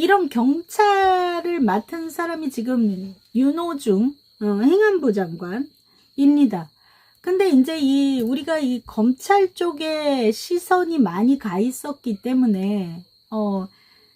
이런 경찰을 맡은 사람이 지금 윤호중 어, 행안부 장관입니다. 근데 이제 이 우리가 이 검찰 쪽에 시선이 많이 가 있었기 때문에 어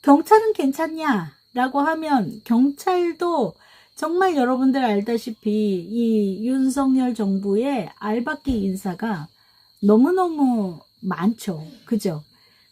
경찰은 괜찮냐라고 하면 경찰도 정말 여러분들 알다시피 이 윤석열 정부의 알박기 인사가 너무너무 많죠. 그죠?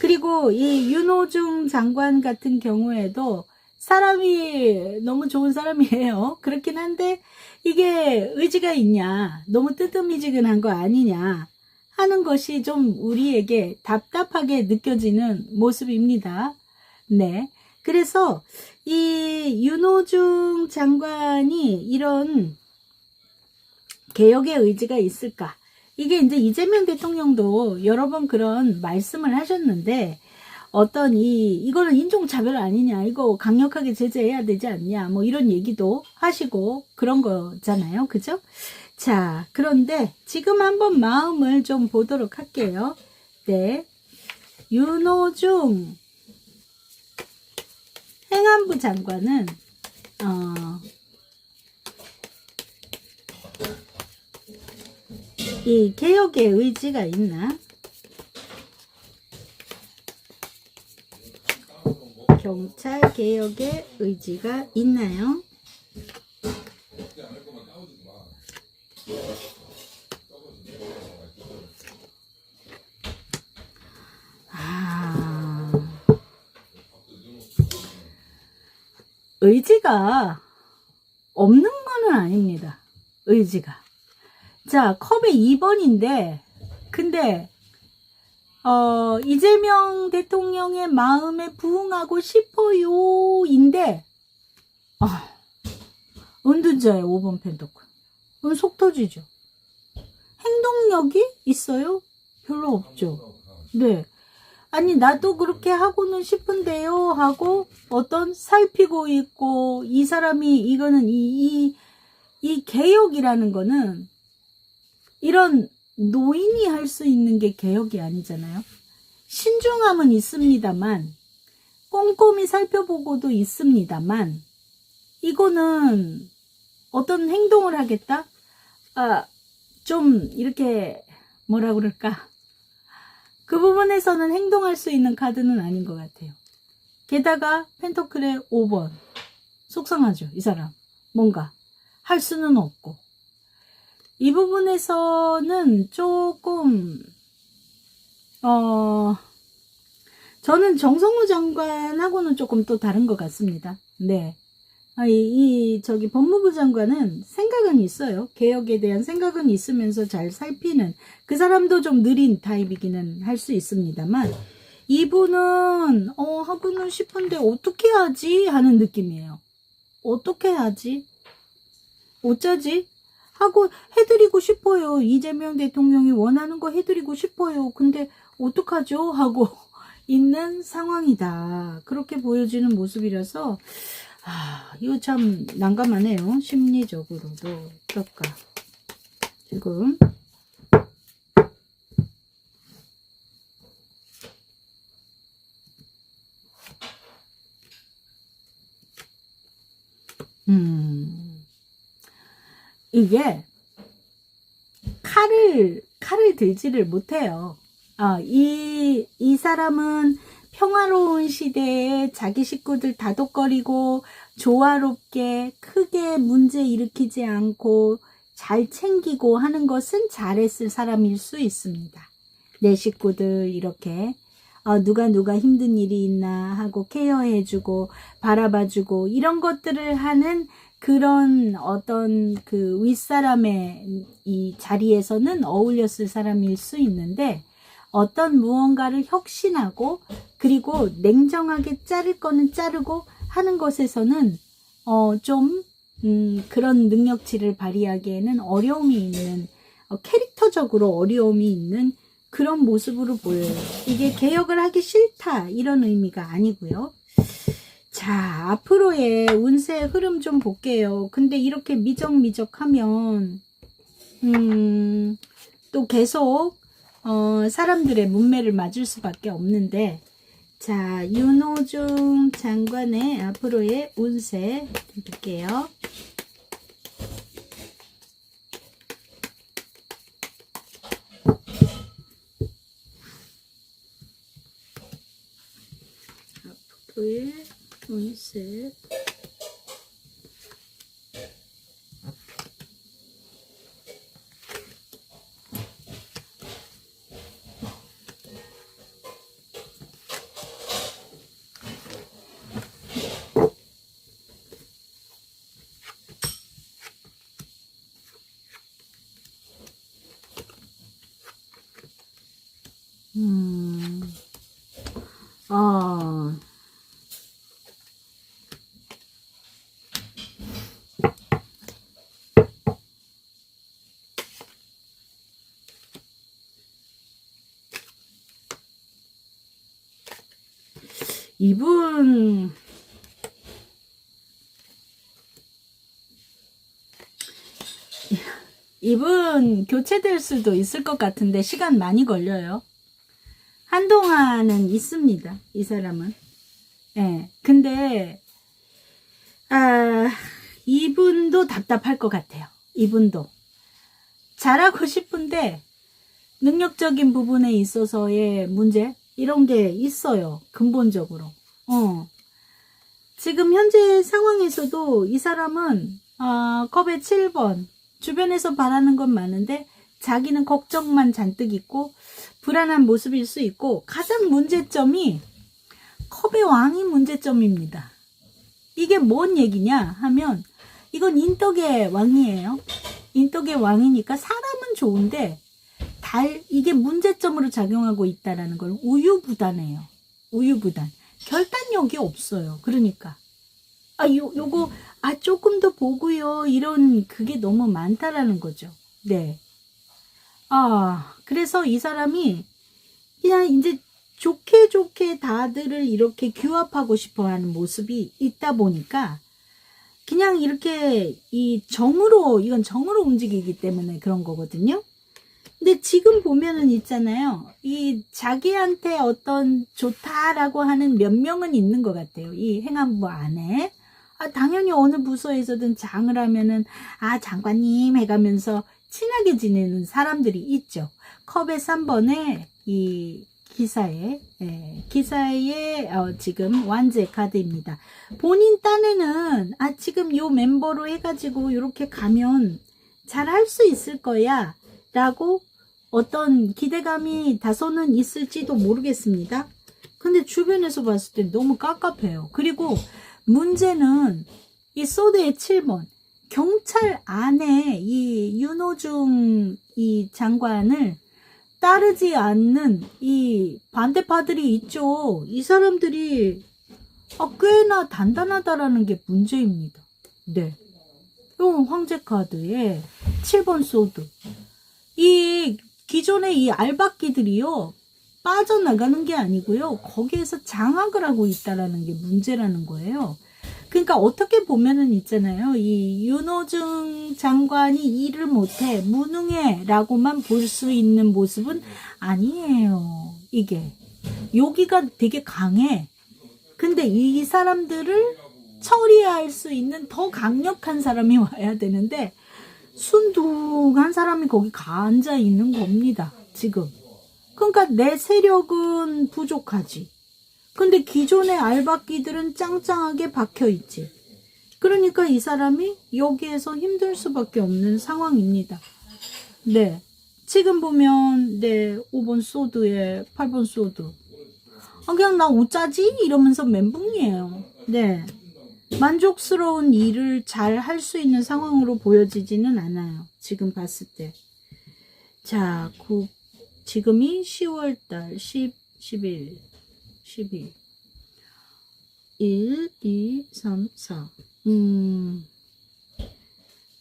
그리고 이 윤호중 장관 같은 경우에도 사람이 너무 좋은 사람이에요. 그렇긴 한데 이게 의지가 있냐, 너무 뜨뜻미지근한 거 아니냐 하는 것이 좀 우리에게 답답하게 느껴지는 모습입니다. 네. 그래서 이 윤호중 장관이 이런 개혁의 의지가 있을까? 이게 이제 이재명 대통령도 여러 번 그런 말씀을 하셨는데 어떤 이 이거는 인종차별 아니냐 이거 강력하게 제재해야 되지 않냐 뭐 이런 얘기도 하시고 그런 거잖아요. 그죠? 자 그런데 지금 한번 마음을 좀 보도록 할게요. 네. 윤호중 행안부 장관은 어, 이 개혁의 의지가 있나? 경찰 개혁의 의지가 있나요? 아, 의지가 없는 거는 아닙니다. 의지가. 자, 컵에 2번인데, 근데, 어, 이재명 대통령의 마음에 부응하고 싶어요, 인데, 아, 은둔자의 5번 펜더큰. 그럼 속 터지죠. 행동력이 있어요? 별로 없죠. 네. 아니, 나도 그렇게 하고는 싶은데요, 하고, 어떤 살피고 있고, 이 사람이, 이거는 이, 이, 이 개혁이라는 거는, 이런 노인이 할 수 있는 게 개혁이 아니잖아요. 신중함은 있습니다만, 꼼꼼히 살펴보고도 있습니다만, 이거는 어떤 행동을 하겠다? 아, 좀 이렇게 뭐라 그럴까? 그 부분에서는 행동할 수 있는 카드는 아닌 것 같아요. 게다가 펜터클의 5번. 속상하죠, 이 사람. 뭔가 할 수는 없고. 이 부분에서는 조금, 어, 저는 정성우 장관하고는 조금 또 다른 것 같습니다. 네. 아, 이, 이, 저기, 법무부 장관은 생각은 있어요. 개혁에 대한 생각은 있으면서 잘 살피는, 그 사람도 좀 느린 타입이기는 할 수 있습니다만, 이분은, 어, 하고는 싶은데 어떻게 하지? 하는 느낌이에요. 어떻게 하지? 어쩌지? 하고 해드리고 싶어요. 이재명 대통령이 원하는 거 해드리고 싶어요. 근데 어떡하죠? 하고 있는 상황이다. 그렇게 보여지는 모습이라서 아, 이거 참 난감하네요. 심리적으로도 어떨까? 지금 음. 이게 칼을 칼을 들지를 못해요. 아, 이, 이 사람은 평화로운 시대에 자기 식구들 다독거리고 조화롭게 크게 문제 일으키지 않고 잘 챙기고 하는 것은 잘했을 사람일 수 있습니다. 내 식구들 이렇게 어, 누가 누가 힘든 일이 있나 하고 케어해주고 바라봐주고 이런 것들을 하는 그런 어떤 그 윗사람의 이 자리에서는 어울렸을 사람일 수 있는데 어떤 무언가를 혁신하고 그리고 냉정하게 자를 거는 자르고 하는 것에서는 어좀 음, 그런 능력치를 발휘하기에는 어려움이 있는 어, 캐릭터적으로 어려움이 있는 그런 모습으로 보여요. 이게 개혁을 하기 싫다 이런 의미가 아니고요. 자, 앞으로의 운세 흐름 좀 볼게요. 근데 이렇게 미적미적 하면, 음, 또 계속, 어, 사람들의 문매를 맞을 수밖에 없는데, 자, 윤호중 장관의 앞으로의 운세 볼게요. 앞으로의 운세. 음, 아, 이분, 이분 교체될 수도 있을 것 같은데 시간 많이 걸려요. 한동안은 있습니다. 이 사람은. 예. 근데, 아, 이분도 답답할 것 같아요. 이분도. 잘하고 싶은데, 능력적인 부분에 있어서의 문제? 이런 게 있어요. 근본적으로. 어. 지금 현재 상황에서도 이 사람은, 아, 컵의 7번. 주변에서 바라는 건 많은데, 자기는 걱정만 잔뜩 있고, 불안한 모습일 수 있고 가장 문제점이 컵의 왕이 문제점입니다. 이게 뭔 얘기냐 하면 이건 인덕의 왕이에요. 인덕의 왕이니까 사람은 좋은데 달 이게 문제점으로 작용하고 있다라는 걸 우유부단해요. 우유부단. 결단력이 없어요. 그러니까 아 요 요거 아 조금 더 보고요. 이런 그게 너무 많다라는 거죠. 네. 아, 그래서 이 사람이 그냥 이제 좋게 좋게 다들을 이렇게 규합하고 싶어 하는 모습이 있다 보니까 그냥 이렇게 이 정으로, 이건 정으로 움직이기 때문에 그런 거거든요. 근데 지금 보면은 있잖아요. 이 자기한테 어떤 좋다라고 하는 몇 명은 있는 것 같아요. 이 행안부 안에. 아, 당연히 어느 부서에서든 장을 하면은, 아, 장관님 해가면서 친하게 지내는 사람들이 있죠. 컵의 3번에 이 기사에 예, 기사에 어, 지금 완제 카드입니다. 본인 딴에는 아 지금 요 멤버로 해가지고 이렇게 가면 잘 할 수 있을 거야 라고 어떤 기대감이 다소는 있을지도 모르겠습니다. 근데 주변에서 봤을 때 너무 깝깝해요. 그리고 문제는 이 소드의 7번 경찰 안에 이 윤호중 이 장관을 따르지 않는 이 반대파들이 있죠. 이 사람들이 아, 꽤나 단단하다라는 게 문제입니다. 네. 요 황제 카드에 7번 소드. 이 기존의 이 알바끼들이요. 빠져나가는 게 아니고요. 거기에서 장악을 하고 있다라는 게 문제라는 거예요. 그러니까 어떻게 보면은 있잖아요. 이 윤호중 장관이 일을 못해 무능해라고만 볼 수 있는 모습은 아니에요. 이게 여기가 되게 강해. 근데 이 사람들을 처리할 수 있는 더 강력한 사람이 와야 되는데 순둥한 사람이 거기 앉아 있는 겁니다. 지금. 그러니까 내 세력은 부족하지. 근데 기존의 알바끼들은 짱짱하게 박혀 있지. 그러니까 이 사람이 여기에서 힘들 수밖에 없는 상황입니다. 네. 지금 보면, 네, 5번 소드에 8번 소드. 아, 그냥 나 우짜지? 이러면서 멘붕이에요. 네. 만족스러운 일을 잘 할 수 있는 상황으로 보여지지는 않아요. 지금 봤을 때. 자, 그, 지금이 10월달 10, 11. 12. 1, 2, 3, 4. 음,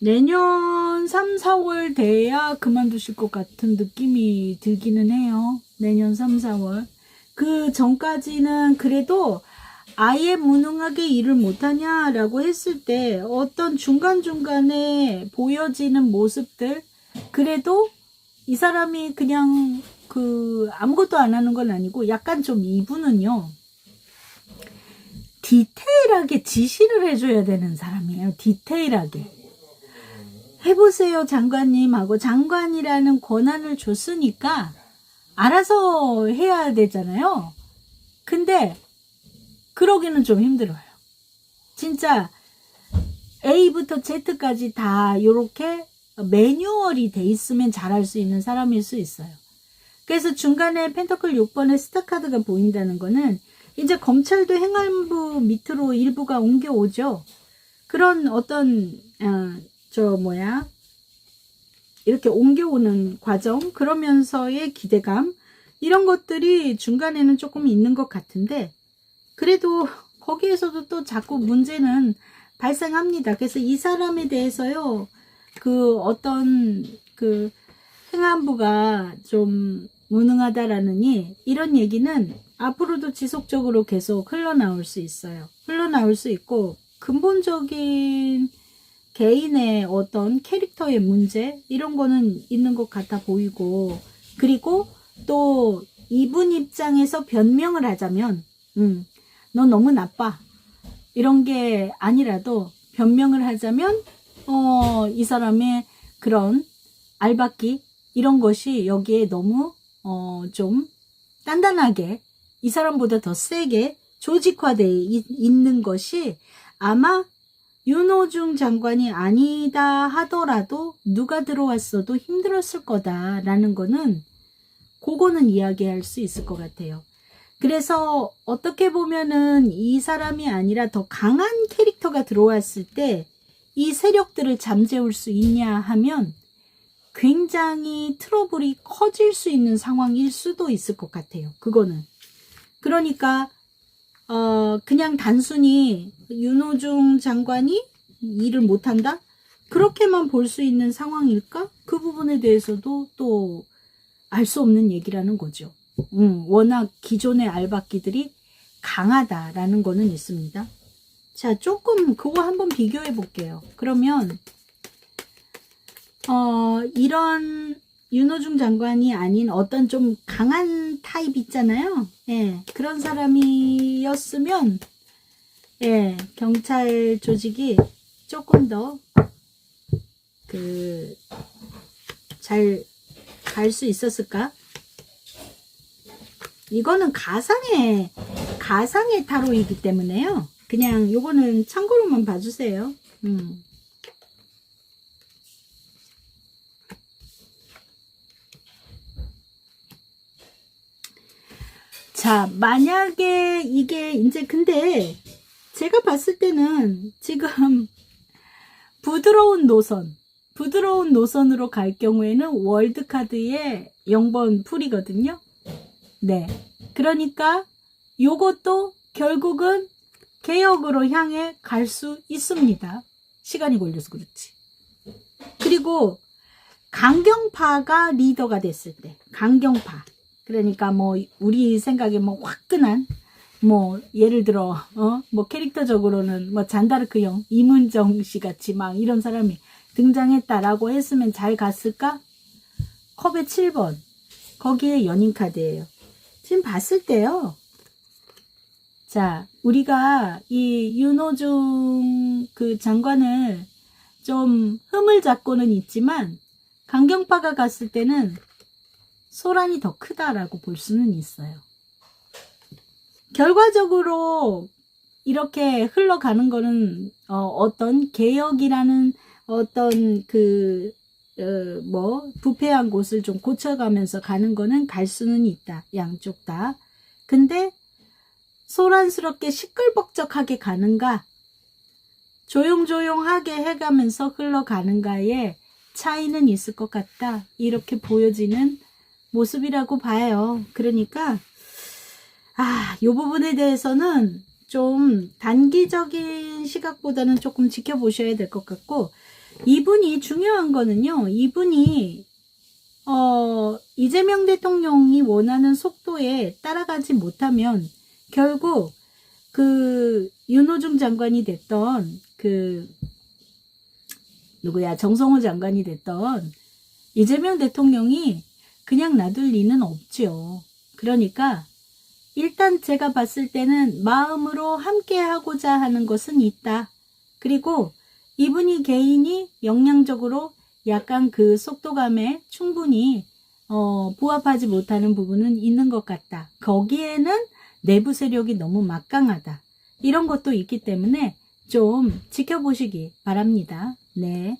내년 3, 4월 돼야 그만두실 것 같은 느낌이 들기는 해요. 내년 3, 4월. 그 전까지는 그래도 아예 무능하게 일을 못하냐라고 했을 때 어떤 중간중간에 보여지는 모습들, 그래도 이 사람이 그냥 그 아무것도 안 하는 건 아니고 약간 좀 이분은요. 디테일하게 지시를 해줘야 되는 사람이에요. 디테일하게. 해보세요, 장관님 하고 장관이라는 권한을 줬으니까 알아서 해야 되잖아요. 근데 그러기는 좀 힘들어요. 진짜 A부터 Z까지 다 이렇게 매뉴얼이 돼 있으면 잘할 수 있는 사람일 수 있어요. 그래서 중간에 펜터클 6번의 스타카드가 보인다는 거는 이제 검찰도 행안부 밑으로 일부가 옮겨오죠. 그런 어떤 어, 저 뭐야 이렇게 옮겨오는 과정 그러면서의 기대감 이런 것들이 중간에는 조금 있는 것 같은데 그래도 거기에서도 또 자꾸 문제는 발생합니다. 그래서 이 사람에 대해서요 그 어떤 그 행안부가 좀 무능하다라느니 이런 얘기는 앞으로도 지속적으로 계속 흘러나올 수 있어요. 흘러나올 수 있고 근본적인 개인의 어떤 캐릭터의 문제 이런 거는 있는 것 같아 보이고 그리고 또 이분 입장에서 변명을 하자면 음, 너 너무 나빠 이런 게 아니라도 변명을 하자면 어, 이 사람의 그런 알박기 이런 것이 여기에 너무 어, 좀 단단하게 이 사람보다 더 세게 조직화되어 있는 것이 아마 윤호중 장관이 아니다 하더라도 누가 들어왔어도 힘들었을 거다라는 거는 그거는 이야기할 수 있을 것 같아요. 그래서 어떻게 보면은 이 사람이 아니라 더 강한 캐릭터가 들어왔을 때 이 세력들을 잠재울 수 있냐 하면 굉장히 트러블이 커질 수 있는 상황일 수도 있을 것 같아요. 그거는. 그러니까 어 그냥 단순히 윤호중 장관이 일을 못한다? 그렇게만 볼 수 있는 상황일까? 그 부분에 대해서도 또 알 수 없는 얘기라는 거죠. 음, 워낙 기존의 알박기들이 강하다라는 거는 있습니다. 자, 조금 그거 한번 비교해 볼게요. 그러면 어, 이런 윤호중 장관이 아닌 어떤 좀 강한 타입 있잖아요. 예, 그런 사람이었으면, 예, 경찰 조직이 조금 더, 그, 잘 갈 수 있었을까? 이거는 가상의, 가상의 타로이기 때문에요. 그냥 요거는 참고로만 봐주세요. 음. 자, 만약에 이게 이제 근데 제가 봤을 때는 지금 부드러운 노선, 부드러운 노선으로 갈 경우에는 월드카드의 0번 풀이거든요. 네. 그러니까 요것도 결국은 개혁으로 향해 갈 수 있습니다. 시간이 걸려서 그렇지. 그리고 강경파가 리더가 됐을 때, 강경파. 그러니까 뭐 우리 생각에 뭐 화끈한 뭐 예를 들어 어 뭐 캐릭터적으로는 뭐 잔다르크형 이문정 씨 같이 막 이런 사람이 등장했다라고 했으면 잘 갔을까? 컵의 7번 거기에 연인 카드예요. 지금 봤을 때요. 자, 우리가 이 윤호중 그 장관을 좀 흠을 잡고는 있지만 강경파가 갔을 때는 소란이 더 크다라고 볼 수는 있어요. 결과적으로 이렇게 흘러가는 거는 어, 떤 개혁이라는 어떤 그 어, 뭐 부패한 곳을 좀 고쳐가면서 가는 거는 갈 수는 있다. 양쪽 다. 근데 소란스럽게 시끌벅적하게 가는가 조용조용하게 해가면서 흘러가는가에 차이는 있을 것 같다. 이렇게 보여지는 모습이라고 봐요. 그러니까 아, 요 부분에 대해서는 좀 단기적인 시각보다는 조금 지켜보셔야 될 것 같고 이분이 중요한 거는요. 이분이 어, 이재명 대통령이 원하는 속도에 따라가지 못하면 결국 그 윤호중 장관이 됐던 그 누구야 정성호 장관이 됐던 이재명 대통령이 그냥 놔둘 리는 없죠. 그러니까 일단 제가 봤을 때는 마음으로 함께 하고자 하는 것은 있다. 그리고 이분이 개인이 역량적으로 약간 그 속도감에 충분히 어, 부합하지 못하는 부분은 있는 것 같다. 거기에는 내부 세력이 너무 막강하다. 이런 것도 있기 때문에 좀 지켜보시기 바랍니다. 네.